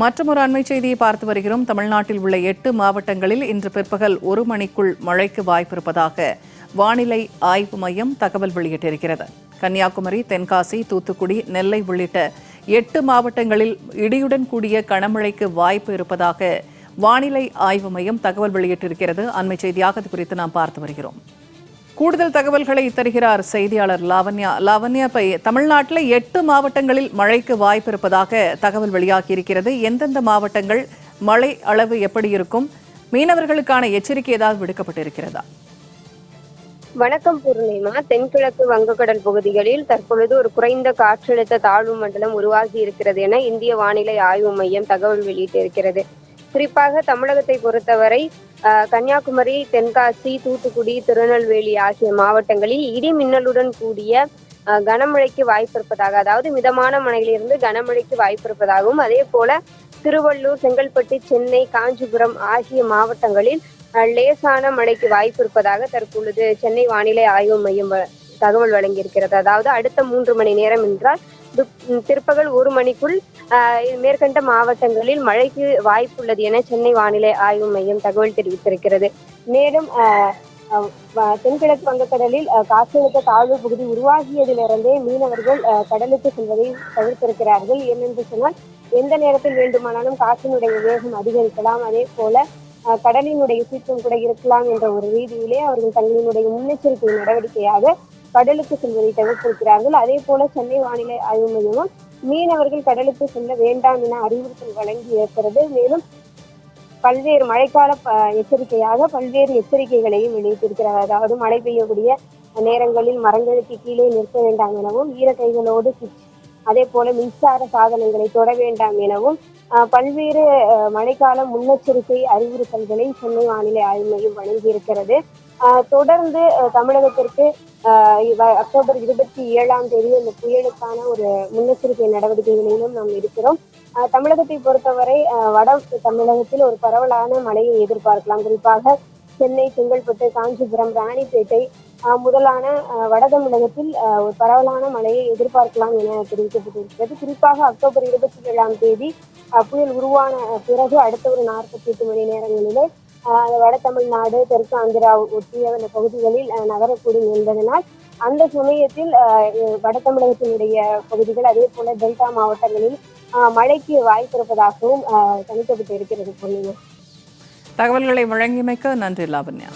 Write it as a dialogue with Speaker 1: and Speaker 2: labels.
Speaker 1: மற்றொரு அண்மை செய்தியை பார்த்து வருகிறோம். தமிழ்நாட்டில் உள்ள எட்டு மாவட்டங்களில் இன்று பிற்பகல் ஒரு மணிக்குள் மழைக்கு வாய்ப்பிருப்பதாக வானிலை ஆய்வு மையம் தகவல் வெளியிட்டிருக்கிறது. கன்னியாகுமரி தென்காசி தூத்துக்குடி நெல்லை உள்ளிட்ட எட்டு மாவட்டங்களில் இடியுடன் கூடிய கனமழைக்கு வாய்ப்பு இருப்பதாக வானிலை ஆய்வு மையம் தகவல் வெளியிட்டிருக்கிறது. அண்மை செய்தியாக இது குறித்து நாம் பார்த்து வருகிறோம். கூடுதல் தகவல்களை தருகிறார் செய்தியாளர் லாவண்யா. லாவண்யா இப்ப தமிழ்நாட்டில் எட்டு மாவட்டங்களில் மழைக்கு வாய்ப்பு இருப்பதாக தகவல் வெளியாகி இருக்கிறது எந்தெந்த மாவட்டங்கள் மழை அளவு எப்படி இருக்கும்? மீனவர்களுக்கான எச்சரிக்கை ஏதாவது விடுக்கப்பட்டிருக்கிறதா?
Speaker 2: வணக்கம் பூர்ணிமா. தென்கிழக்கு வங்கக்கடல் பகுதிகளில் தற்பொழுது ஒரு குறைந்த காற்றழுத்த தாழ்வு மண்டலம் உருவாகி இருக்கிறது என இந்திய வானிலை ஆய்வு மையம் தகவல் வெளியிட்டிருக்கிறது. குறிப்பாக தமிழகத்தை பொறுத்தவரை அஹ், கன்னியாகுமரி தென்காசி தூத்துக்குடி திருநெல்வேலி ஆகிய மாவட்டங்களில் இடி மின்னலுடன் கூடிய கனமழைக்கு வாய்ப்பு இருப்பதாக அதாவது மிதமான மழையிலிருந்து கனமழைக்கு வாய்ப்பு இருப்பதாகவும் அதே போல திருவள்ளூர் செங்கல்பட்டு சென்னை காஞ்சிபுரம் ஆகிய மாவட்டங்களில் அஹ், லேசான மழைக்கு வாய்ப்பு இருப்பதாக தற்பொழுது சென்னை வானிலை ஆய்வு மையம் வ- தகவல் வழங்கியிருக்கிறது. அதாவது அடுத்த மூன்று மணி நேரம் என்றால் பிற்பகல் ஒரு மணிக்குள் மேற்கண்ட மாவட்டங்களில் மழைக்கு வாய்ப்புள்ளது என சென்னை வானிலை ஆய்வு மையம் தகவல் தெரிவித்திருக்கிறது. மேலும் வ- தென்கிழக்கு வங்கக்கடலில் காற்றழுத்த தாழ்வு பகுதி உருவாகியதிலிருந்தே மீனவர்கள் கடலுக்கு செல்வதை தவிர்த்திருக்கிறார்கள். ஏனென்று சொன்னால் எந்த நேரத்தில் வேண்டுமானாலும் காற்றினுடைய வேகம் அதிகரிக்கலாம். அதே போல கடலினுடைய சீற்றம் கூட இருக்கலாம் என்ற ஒரு ரீதியிலே அவர்கள் தங்களினுடைய முன்னெச்சரிக்கை நடவடிக்கையாக கடலுக்கு செல்வதை தவிர்த்திருக்கிறார்கள். அதே போல சென்னை வானிலை ஆய்வு மையமும் மீனவர்கள் கடலுக்கு செல்ல வேண்டாம் என அறிவுறுத்தல் வழங்கி இருக்கிறது. மேலும் பல்வேறு மழைக்கால எச்சரிக்கையாக பல்வேறு எச்சரிக்கைகளையும் வெளியிட்டிருக்கிறார் அதாவது மழை பெய்யக்கூடிய நேரங்களில் மரங்களுக்கு கீழே நிற்க வேண்டாம் எனவும் ஈரக்கைகளோடு சுவிட்ச் அதே போல மின்சார சாதனங்களை தொட வேண்டாம் எனவும் அஹ், பல்வேறு அஹ், மழைக்கால முன்னெச்சரிக்கை அறிவுறுத்தல்களை சென்னை வானிலை ஆய்வு மையம் வழங்கியிருக்கிறது. தொடர்ந்து அஹ், தமிழகத்திற்கு அக்டோபர் இருபத்தி ஏழாம் தேதி அந்த புயலுக்கான ஒரு முன்னெச்சரிக்கை நடவடிக்கைகளிலும் நாம் இருக்கிறோம். தமிழகத்தை பொறுத்தவரை வட தமிழகத்தில் ஒரு பரவலான மழையை எதிர்பார்க்கலாம். குறிப்பாக சென்னை செங்கல்பட்டு காஞ்சிபுரம் ராணிப்பேட்டை முதலான வட தமிழகத்தில் ஒரு பரவலான மழையை எதிர்பார்க்கலாம் என தெரிவிக்கப்பட்டிருக்கிறது. குறிப்பாக அக்டோபர் இருபத்தி ஏழாம் தேதி புயல் உருவான பிறகு அடுத்த ஒரு நாற்பத்தி எட்டு மணி நேரங்களிலே வட தமிழ்நாடு தெற்கு ஆந்திரா ஒட்டிய அந்த பகுதிகளில் நகரக்கூடும் என்பதனால் அந்த சமயத்தில் வட தமிழகத்தினுடைய பகுதிகள் அதே போல டெல்டா மாவட்டங்களில் மழைக்கு வாய்ப்பிருப்பதாகவும் கணிக்கப்பட்டு இருக்கிறது
Speaker 1: தகவல்களை வழங்கியமைக்க நன்றி லாவண்யா.